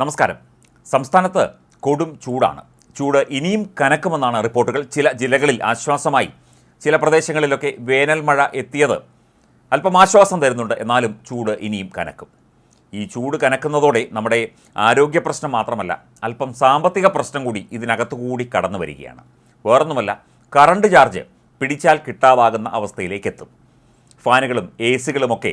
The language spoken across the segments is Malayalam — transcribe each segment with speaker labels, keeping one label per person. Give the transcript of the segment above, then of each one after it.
Speaker 1: നമസ്കാരം. സംസ്ഥാനത്ത് കൊടും ചൂടാണ്. ചൂട് ഇനിയും കനക്കുമെന്നാണ് റിപ്പോർട്ടുകൾ. ചില ജില്ലകളിൽ ആശ്വാസമായി. ചില പ്രദേശങ്ങളിലൊക്കെ വേനൽ മഴ എത്തിയത് അല്പം ആശ്വാസം തരുന്നുണ്ട്. എന്നാലും ചൂട് ഇനിയും കനക്കും. ഈ ചൂട് കനക്കുന്നതോടെ നമ്മുടെ ആരോഗ്യ പ്രശ്നം മാത്രമല്ല അല്പം സാമ്പത്തിക പ്രശ്നം കൂടി ഇതിനകത്തു കൂടി കടന്നു വരികയാണ്. വേറൊന്നുമല്ല കറണ്ട് ചാർജ് പിടിച്ചാൽ കിട്ടാവാകുന്ന അവസ്ഥയിലേക്ക് എത്തും ഫാനുകളും എ സികളുമൊക്കെ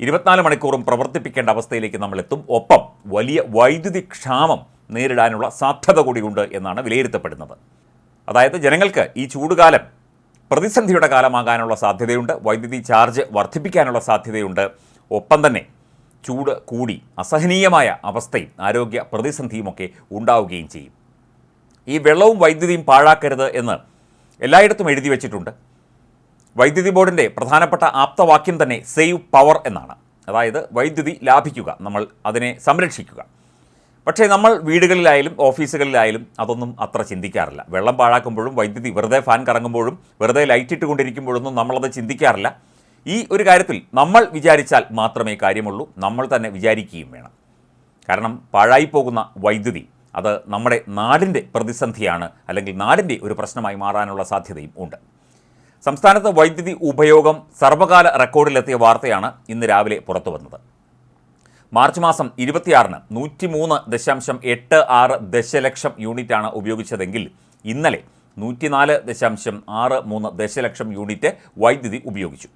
Speaker 1: ഇരുപത്തിനാല് മണിക്കൂറും പ്രവർത്തിപ്പിക്കേണ്ട അവസ്ഥയിലേക്ക് നമ്മൾ എത്തും ഒപ്പം വലിയ വൈദ്യുതി ക്ഷാമം നേരിടാനുള്ള സാധ്യത കൂടിയുണ്ട് എന്നാണ് വിലയിരുത്തപ്പെടുന്നത്. അതായത് ജനങ്ങൾക്ക് ഈ ചൂടുകാലം പ്രതിസന്ധിയുടെ കാലമാകാനുള്ള സാധ്യതയുണ്ട്. വൈദ്യുതി ചാർജ് വർദ്ധിപ്പിക്കാനുള്ള സാധ്യതയുണ്ട്. ഒപ്പം തന്നെ ചൂട് കൂടി അസഹനീയമായ അവസ്ഥയും ആരോഗ്യ പ്രതിസന്ധിയുമൊക്കെ ഉണ്ടാവുകയും ചെയ്യും. ഈ വെള്ളവും വൈദ്യുതിയും പാഴാക്കരുത് എന്ന് എല്ലായിടത്തും എഴുതി വച്ചിട്ടുണ്ട്. വൈദ്യുതി ബോർഡിന്റെ പ്രധാനപ്പെട്ട ആപ്തവാക്യം തന്നെ സേവ് പവർ എന്നാണ്. അതായത് വൈദ്യുതി ലാഭിക്കുക നമ്മൾ അതിനെ സംരക്ഷിക്കുക. പക്ഷേ നമ്മൾ വീടുകളിലായാലും ഓഫീസുകളിലായാലും അതൊന്നും അത്ര ചിന്തിക്കാറില്ല. വെള്ളം പാഴാക്കുമ്പോഴും വൈദ്യുതി വെറുതെ ഫാൻ കറങ്ങുമ്പോഴും വെറുതെ ലൈറ്റ് ഇട്ടുകൊണ്ടിരിക്കുമ്പോഴൊന്നും നമ്മളത് ചിന്തിക്കാറില്ല. ഈ ഒരു കാര്യത്തിൽ നമ്മൾ വിചാരിച്ചാൽ മാത്രമേ കാര്യമുള്ളൂ നമ്മൾ തന്നെ വിചാരിക്കുകയും വേണം. കാരണം പാഴായിപ്പോകുന്ന വൈദ്യുതി അത് നമ്മുടെ നാടിന്റെ പ്രതിസന്ധിയാണ് അല്ലെങ്കിൽ നാടിന്റെ ഒരു പ്രശ്നമായി മാറാനുള്ള സാധ്യതയും ഉണ്ട്. സംസ്ഥാനത്ത് വൈദ്യുതി ഉപയോഗം സർവകാല റെക്കോർഡിലെത്തിയ വാർത്തയാണ് ഇന്ന് രാവിലെ പുറത്തു വന്നത്. മാർച്ച് മാസം ഇരുപത്തിയാറിന് നൂറ്റിമൂന്ന് ദശാംശം എട്ട് ആറ് ദശലക്ഷം യൂണിറ്റാണ് ഉപയോഗിച്ചതെങ്കിൽ ഇന്നലെ നൂറ്റിനാല് ദശാംശം ആറ് മൂന്ന് ദശലക്ഷം യൂണിറ്റ് വൈദ്യുതി ഉപയോഗിച്ചു.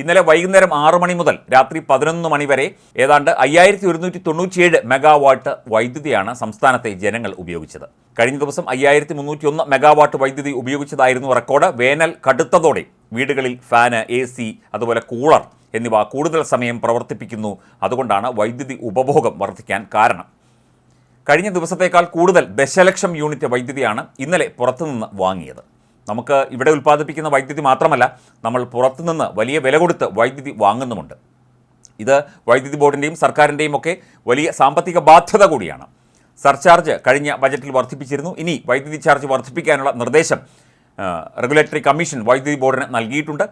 Speaker 1: ഇന്നലെ വൈകുന്നേരം ആറ് മണി മുതൽ രാത്രി പതിനൊന്ന് മണി വരെ ഏതാണ്ട് അയ്യായിരത്തി ഒരുന്നൂറ്റി തൊണ്ണൂറ്റിയേഴ് മെഗാവാട്ട് വൈദ്യുതിയാണ് സംസ്ഥാനത്തെ ജനങ്ങൾ ഉപയോഗിച്ചത്. കഴിഞ്ഞ ദിവസം അയ്യായിരത്തി മുന്നൂറ്റി ഒന്ന് മെഗാവാട്ട് വൈദ്യുതി ഉപയോഗിച്ചതായിരുന്നു റെക്കോർഡ്. വേനൽ കടുത്തതോടെ വീടുകളിൽ ഫാന് എ സി അതുപോലെ കൂളർ എന്നിവ കൂടുതൽ സമയം പ്രവർത്തിപ്പിക്കുന്നു. അതുകൊണ്ടാണ് വൈദ്യുതി ഉപഭോഗം വർദ്ധിക്കാൻ കാരണം. കഴിഞ്ഞ ദിവസത്തേക്കാൾ കൂടുതൽ ദശലക്ഷം യൂണിറ്റ് വൈദ്യുതിയാണ് ഇന്നലെ പുറത്തുനിന്ന് വാങ്ങിയത്. നമുക്ക് ഇവിടെ ഉൽപ്പാദിപ്പിക്കുന്ന വൈദ്യുതി മാത്രമല്ല നമ്മൾ പുറത്തുനിന്ന് വലിയ വില കൊടുത്ത് വൈദ്യുതി വാങ്ങുന്നുമുണ്ട്. ഇത് വൈദ്യുതി ബോർഡിന്റെയും സർക്കാരിന്റെയും ഒക്കെ വലിയ സാമ്പത്തിക ബാധ്യത കൂടിയാണ്. സർചാർജ് കഴിഞ്ഞ ബജറ്റിൽ വർദ്ധിപ്പിച്ചിരുന്നു. ഇനി വൈദ്യുതി ചാർജ് വർദ്ധിപ്പിക്കാനുള്ള നിർദ്ദേശം റെഗുലേറ്ററി കമ്മീഷൻ വൈദ്യുതി ബോർഡിന് നൽകിയിട്ടുണ്ട്.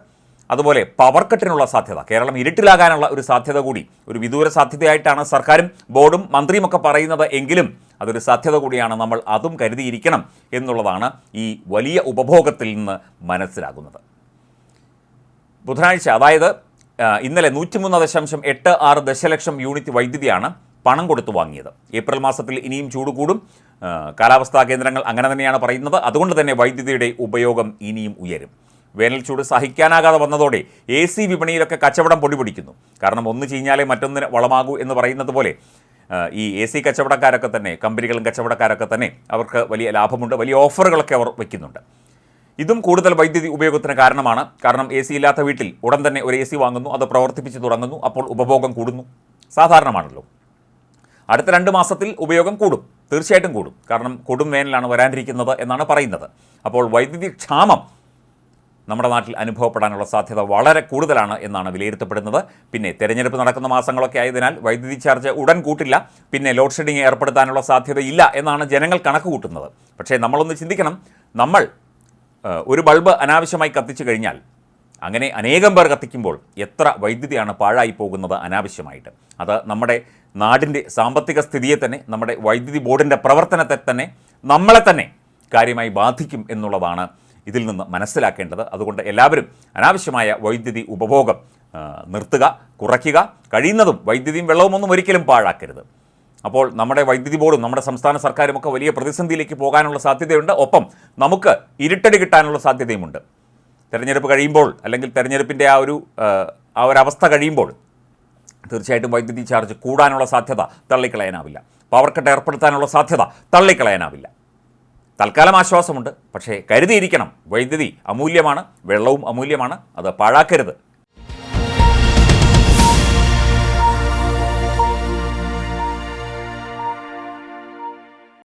Speaker 1: അതുപോലെ പവർ കട്ടിനുള്ള സാധ്യത കേരളം ഇരുട്ടിലാകാനുള്ള ഒരു സാധ്യത കൂടി ഒരു വിദൂര സാധ്യതയായിട്ടാണ് സർക്കാരും ബോർഡും മന്ത്രിയുമൊക്കെ പറയുന്നത് എങ്കിലും അതൊരു സാധ്യത കൂടിയാണ് നമ്മൾ അതും കരുതിയിരിക്കണം എന്നുള്ളതാണ് ഈ വലിയ ഉപഭോഗത്തിൽ നിന്ന് മനസ്സിലാകുന്നത്. ബുധനാഴ്ച അതായത് ഇന്നലെ നൂറ്റിമൂന്ന് ദശാംശം എട്ട് ആറ് ദശലക്ഷം യൂണിറ്റ് വൈദ്യുതിയാണ് പണം കൊടുത്തു വാങ്ങിയത്. ഏപ്രിൽ മാസത്തിൽ ഇനിയും ചൂട് കൂടും. കാലാവസ്ഥാ കേന്ദ്രങ്ങൾ അങ്ങനെ തന്നെയാണ് പറയുന്നത്. അതുകൊണ്ട് തന്നെ വൈദ്യുതിയുടെ ഉപയോഗം ഇനിയും ഉയരും. വേനൽ ചൂട് സഹിക്കാനാകാതെ വന്നതോടെ എ സി വിപണിയിലൊക്കെ കച്ചവടം പൊടിപിടിക്കുന്നു. കാരണം ഒന്ന് ചീഞ്ഞാലേ മറ്റൊന്നിന് വളമാകൂ എന്ന് പറയുന്നത് പോലെ ഈ എ സി കച്ചവടക്കാരൊക്കെ തന്നെ കമ്പനികളും കച്ചവടക്കാരൊക്കെ തന്നെ അവർക്ക് വലിയ ലാഭമുണ്ട് വലിയ ഓഫറുകളൊക്കെ അവർ വയ്ക്കുന്നുണ്ട് ഇതും കൂടുതൽ വൈദ്യുതി ഉപയോഗത്തിന് കാരണമാണ്. കാരണം എ സി ഇല്ലാത്ത വീട്ടിൽ ഉടൻ തന്നെ ഒരു എ സി വാങ്ങുന്നു അത് പ്രവർത്തിപ്പിച്ച് തുടങ്ങുന്നു അപ്പോൾ ഉപഭോഗം കൂടുന്നു. സാധാരണമാണല്ലോ. അടുത്ത രണ്ട് മാസത്തിൽ ഉപയോഗം കൂടും തീർച്ചയായിട്ടും കൂടും. കാരണം കൊടും വേനലാണ് വരാനിരിക്കുന്നത് എന്നാണ് പറയുന്നത്. അപ്പോൾ വൈദ്യുതി ക്ഷാമം നമ്മുടെ നാട്ടിൽ അനുഭവപ്പെടാനുള്ള സാധ്യത വളരെ കൂടുതലാണ് എന്നാണ് വിലയിരുത്തപ്പെടുന്നത്. പിന്നെ തെരഞ്ഞെടുപ്പ് നടക്കുന്ന മാസങ്ങളൊക്കെ ആയതിനാൽ വൈദ്യുതി ചാർജ് ഉടൻ കൂട്ടില്ല. പിന്നെ ലോഡ് ഷെഡിങ് ഏർപ്പെടുത്താനുള്ള സാധ്യതയില്ല എന്നാണ് ജനങ്ങൾ കണക്ക് കൂട്ടുന്നത്. പക്ഷേ നമ്മളൊന്ന് ചിന്തിക്കണം. നമ്മൾ ഒരു ബൾബ് അനാവശ്യമായി കത്തിച്ചു കഴിഞ്ഞാൽ അങ്ങനെ അനേകം പേർ കത്തിക്കുമ്പോൾ എത്ര വൈദ്യുതിയാണ് പാഴായി പോകുന്നത് അനാവശ്യമായിട്ട്. അത് നമ്മുടെ നാടിന്റെ സാമ്പത്തിക സ്ഥിതിയെ തന്നെ നമ്മുടെ വൈദ്യുതി ബോർഡിന്റെ പ്രവർത്തനത്തെ തന്നെ നമ്മളെ തന്നെ കാര്യമായി ബാധിക്കും എന്നുള്ളതാണ് ഇതിൽ നിന്ന് മനസ്സിലാക്കേണ്ടത്. അതുകൊണ്ട് എല്ലാവരും അനാവശ്യമായ വൈദ്യുതി ഉപഭോഗം നിർത്തുക കുറയ്ക്കുക. കഴിയുന്നതും വൈദ്യുതിയും വെള്ളവുമൊന്നും ഒരിക്കലും പാഴാക്കരുത്. അപ്പോൾ നമ്മുടെ വൈദ്യുതി ബോർഡും നമ്മുടെ സംസ്ഥാന സർക്കാരും ഒക്കെ വലിയ പ്രതിസന്ധിയിലേക്ക് പോകാനുള്ള സാധ്യതയുണ്ട്. ഒപ്പം നമുക്ക് ഇരുട്ടടി കിട്ടാനുള്ള സാധ്യതയുമുണ്ട്. തെരഞ്ഞെടുപ്പ് കഴിയുമ്പോൾ അല്ലെങ്കിൽ തെരഞ്ഞെടുപ്പിന്റെ ആ ഒരു ആ ഒരു അവസ്ഥ കഴിയുമ്പോൾ തീർച്ചയായിട്ടും വൈദ്യുതി ചാർജ് കൂടാനുള്ള സാധ്യത തള്ളിക്കളയാനാവില്ല. പവർ കട്ട് ഏർപ്പെടുത്താനുള്ള സാധ്യത തള്ളിക്കളയാനാവില്ല. തൽക്കാലം ആശ്വാസമുണ്ട്. പക്ഷേ കരുതിയിരിക്കണം. വൈദ്യുതി അമൂല്യമാണ് വെള്ളവും അമൂല്യമാണ്. അത് പാഴാക്കരുത്.